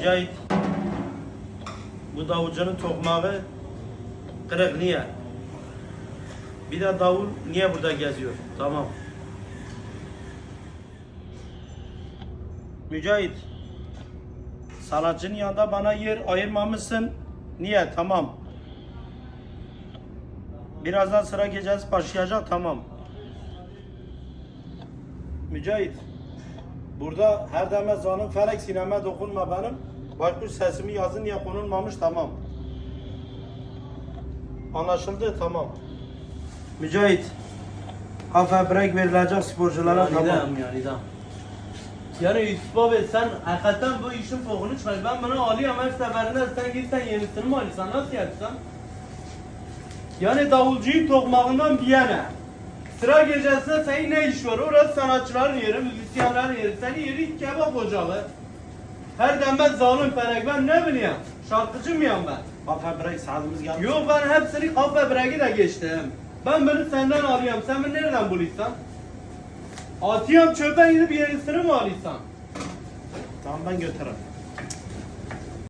Mücahit. Bu davulcunun tokmağı kırık niye? Bir de davul niye burada geziyor? Tamam. Mücahit. Sanatçının yanında bana yer ayırmamışsın. Niye? Tamam. Birazdan sıra gecesi başlayacak. Tamam. Mücahit. Burada her demez zanım felek sineme dokunma benim. Baykuş sesimi yazın diye konulmamış tamam. Anlaşıldı tamam. Mücahit. Hafif break verilecek sporculara tamam. Nidam ya nidam. Yani Yusuf abi sen hakikaten bu işin fokunu çıkar. Ben bunu alıyorum her seferinde sen git sen yenisini mi alırsan nasıl yapsan? Yani davulcuyun tokmağından bir yana. Sıra gecesinde senin ne iş var? Orası sanatçıların yeri, müzisyenlerin yeri. Senin yeri kebap ocağı. Her demez zalim felek ben ne bileyim? Şarkıcı mıyım ben? Hafif break saatimiz geldi. Yok ben hepsini kafe breki de geçtim. Ben bunu senden alıyorum. Sen beni nereden buluyorsan? Atıyorum çöpe gidip yenisini mi alıyorsan? Tamam ben götürürüm.